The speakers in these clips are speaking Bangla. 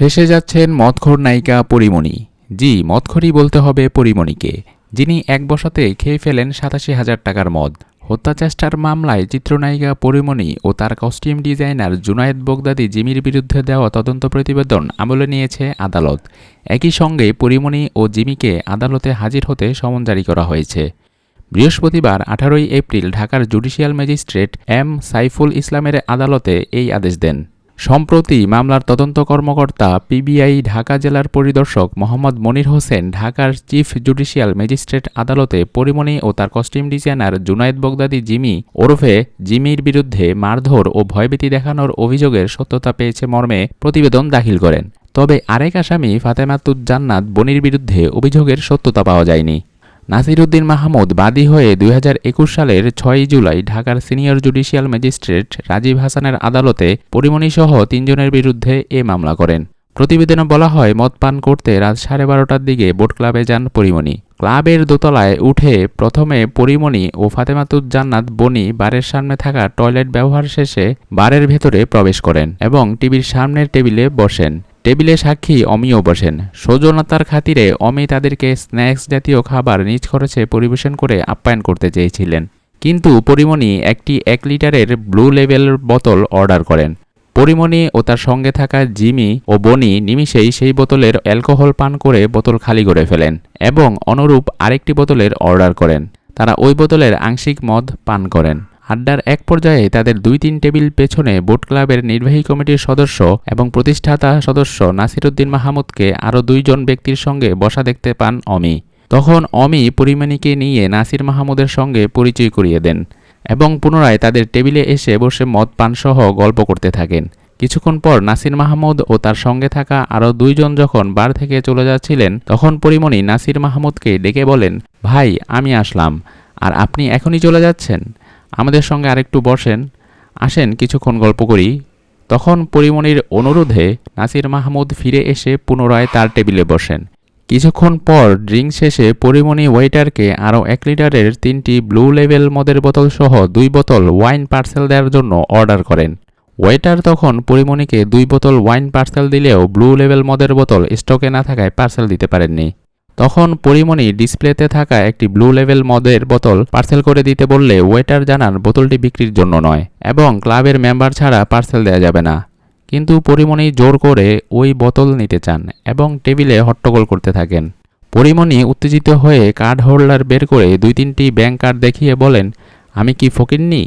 ফেসে যাচ্ছেন মদখোর নায়িকা পরিমণি। জি, মদখোরই বলতে হবে পরিমণিকে, যিনি এক বসাতে খেয়ে ফেলেন সাতাশি হাজার টাকার মদ। হত্যাচেষ্টার মামলায় চিত্রনায়িকা পরিমণি ও তার কস্টিউম ডিজাইনার জুনায়েদ বগদাদি জিমির বিরুদ্ধে দেওয়া তদন্ত প্রতিবেদন আমলে নিয়েছে আদালত। একই সঙ্গে পরিমণি ও জিমিকে আদালতে হাজির হতে সমন জারি করা হয়েছে। বৃহস্পতিবার আঠারোই এপ্রিল ঢাকার জুডিশিয়াল ম্যাজিস্ট্রেট এম সাইফুল ইসলামের আদালতে এই আদেশ দেন। সম্প্রতি মামলার তদন্ত কর্মকর্তা পিবিআই ঢাকা জেলার পরিদর্শক মোহাম্মদ মনির হোসেন ঢাকার চিফ জুডিশিয়াল ম্যাজিস্ট্রেট আদালতে পরিমণি ও তার কস্টিউম ডিজাইনার জুনায়েদ বগদাদি জিমি ওরফে জিমির বিরুদ্ধে মারধর ও ভয়ভীতি দেখানোর অভিযোগের সত্যতা পেয়েছে মর্মে প্রতিবেদন দাখিল করেন। তবে আরেক আসামি ফাতেমাতুজ জান্নাত বনির বিরুদ্ধে অভিযোগের সত্যতা পাওয়া যায়নি। নাসিরুদ্দিন মাহমুদ বাদী হয়ে দুই হাজার একুশ সালের ছয়ই জুলাই ঢাকার সিনিয়র জুডিশিয়াল ম্যাজিস্ট্রেট রাজীব হাসানের আদালতে পরিমণিসহ তিনজনের বিরুদ্ধে এ মামলা করেন। প্রতিবেদনে বলা হয়, মদ পান করতে রাত সাড়ে বারোটার দিকে বোট ক্লাবে যান পরিমণি। ক্লাবের দোতলায় উঠে প্রথমে পরিমণি ও ফাতেমাতুজ জান্নাত বনি বারের সামনে থাকা টয়লেট ব্যবহার শেষে বারের ভেতরে প্রবেশ করেন এবং টিভির সামনের টেবিলে বসেন। টেবিলে সাক্ষী অমিও বসেন। সৌজনতার খাতিরে অমি তাদেরকে স্ন্যাক্স জাতীয় খাবার নিজ খরচে পরিবেশন করে আপ্যায়ন করতে চেয়েছিলেন। কিন্তু পরিমণি একটি এক লিটারের ব্লু লেভেল বোতল অর্ডার করেন। পরিমণি ও তার সঙ্গে থাকা জিমি ও বনি নিমিষেই সেই বোতলের অ্যালকোহল পান করে বোতল খালি করে ফেলেন এবং অনুরূপ আরেকটি বোতলের অর্ডার করেন। তারা ওই বোতলের আংশিক মদ পান করেন। আড্ডার এক পর্যায়ে তাদের দুই তিন টেবিল পেছনে বোট ক্লাবের নির্বাহী কমিটির সদস্য এবং প্রতিষ্ঠাতা সদস্য নাসিরুদ্দিন মাহমুদকে আরও দুইজন ব্যক্তির সঙ্গে বসা দেখতে পান অমি। তখন অমি পরিমাণিকে নিয়ে নাসির মাহমুদের সঙ্গে পরিচয় করিয়ে দেন এবং পুনরায় তাদের টেবিলে এসে বসে মদ পানসহ গল্প করতে থাকেন। কিছুক্ষণ পর নাসির মাহমুদ ও তার সঙ্গে থাকা আরও দুইজন যখন বার থেকে চলে যাচ্ছিলেন, তখন পরিমণি নাসির মাহমুদকে ডেকে বলেন, ভাই, আমি আসলাম। আর আপনি এখনই চলে যাচ্ছেন? আমাদের সঙ্গে আরেকটু বসেন, আসেন কিছুক্ষণ গল্প করি। তখন পরিমণির অনুরোধে নাসির মাহমুদ ফিরে এসে পুনরায় তার টেবিলে বসেন। কিছুক্ষণ পর ড্রিঙ্ক শেষে পরিমণি ওয়েটারকে আরও এক লিটারের তিনটি ব্লু লেভেল মদের বোতল সহ দুই বোতল ওয়াইন পার্সেল দেওয়ার জন্য অর্ডার করেন। ওয়েটার তখন পরিমণিকে দুই বোতল ওয়াইন পার্সেল দিলেও ব্লু লেভেল মদের বোতল স্টকে না থাকায় পার্সেল দিতে পারেননি। তখন পরিমণি ডিসপ্লেতে থাকা একটি ব্লু লেভেল মদের বোতল পার্সেল করে দিতে বললে ওয়েটার জানান বোতলটি বিক্রির জন্য নয় এবং ক্লাবের মেম্বার ছাড়া পার্সেল দেওয়া যাবে না। কিন্তু পরিমণি জোর করে ওই বোতল নিতে চান এবং টেবিলে হট্টগোল করতে থাকেন। পরিমণি উত্তেজিত হয়ে কার্ড হোল্ডার বের করে দুই তিনটি ব্যাংক কার্ড দেখিয়ে বলেন, আমি কি ফকিরনি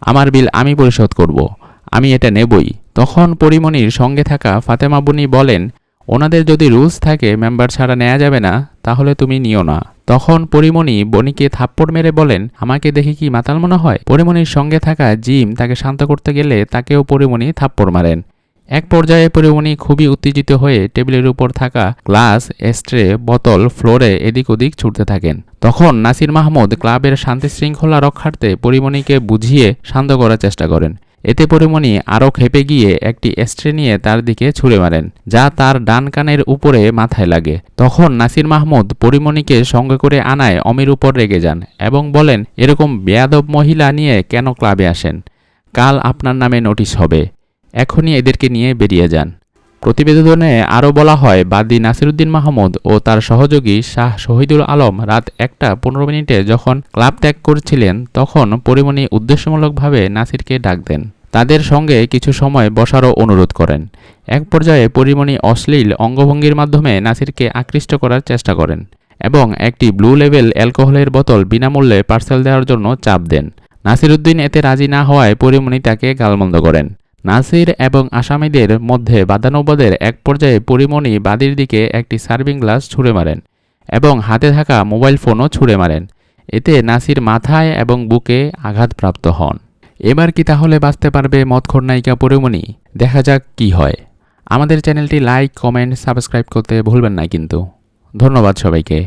আমার বিল আমি পরিশোধ করব। আমি এটা নেবই। তখন পরিমণির সঙ্গে থাকা ফাতেমা বুনি বলেন ওনাদের যদি রুলস থাকে, মেম্বার ছাড়া নেওয়া যাবে না, তাহলে তুমি নিও না। তখন পরিমণি বনিকে থাপ্পড় মেরে বলেন, আমাকে দেখে কি মাতাল মনে হয়? পরিমণির সঙ্গে থাকা জিম তাকে শান্ত করতে গেলে তাকেও পরিমণি থাপ্পড় মারেন। এক পর্যায়ে পরিমণি খুবই উত্তেজিত হয়ে টেবিলের উপর থাকা গ্লাস, এস্ট্রে, বোতল, ফ্লোরে এদিক ওদিক ছুটতে থাকেন। তখন নাসির মাহমুদ ক্লাবের শান্তি শৃঙ্খলা রক্ষার্থে পরিমণিকে বুঝিয়ে শান্ত করার চেষ্টা করেন। এতে পরিমণি আরও খেপে গিয়ে একটি এস্ট্রে নিয়ে তার দিকে ছুঁড়ে মারেন, যা তার ডান কানের উপরে মাথায় লাগে। তখন নাসির মাহমুদ পরিমণিকে সঙ্গে করে আনায় অমির উপর রেগে যান এবং বলেন, এরকম বেয়াদব মহিলা নিয়ে কেন ক্লাবে আসেন? কাল আপনার নামে নোটিশ হবে। এখনই এদেরকে নিয়ে বেরিয়ে যান। প্রতিবেদনে আরও বলা হয়, বাদী নাসিরুদ্দিন মাহমুদ ও তার সহযোগী শাহ শহীদুল আলম রাত একটা পনেরো মিনিটে যখন ক্লাব ত্যাগ করছিলেন, তখন পরিমণি উদ্দেশ্যমূলকভাবে নাসিরকে ডাক দেন। তাদের সঙ্গে কিছু সময় বসারও অনুরোধ করেন। এক পর্যায়ে পরিমণি অশ্লীল অঙ্গভঙ্গির মাধ্যমে নাসিরকে আকৃষ্ট করার চেষ্টা করেন এবং একটি ব্লু লেভেল অ্যালকোহলের বোতল বিনামূল্যে পার্সেল দেওয়ার জন্য চাপ দেন। নাসিরুদ্দিন এতে রাজি না হওয়ায় পরিমণি তাকে গালমন্দ করেন। নাসির এবং আসামিদের মধ্যে বাদানুবাদের এক পর্যায়ে পরিমণি বাদির দিকে একটি সার্ভিং গ্লাস ছুঁড়ে মারেন এবং হাতে থাকা মোবাইল ফোনও ছুঁড়ে মারেন। এতে নাসির মাথায় এবং বুকে আঘাতপ্রাপ্ত হন। এবার কি তাহলে বাঁচতে পারবে মদখোর নায়িকা পরিমণি? দেখা যাক কি হয়। আমাদের চ্যানেলটি লাইক, কমেন্ট, সাবস্ক্রাইব করতে ভুলবেন না কিন্তু। ধন্যবাদ সবাইকে।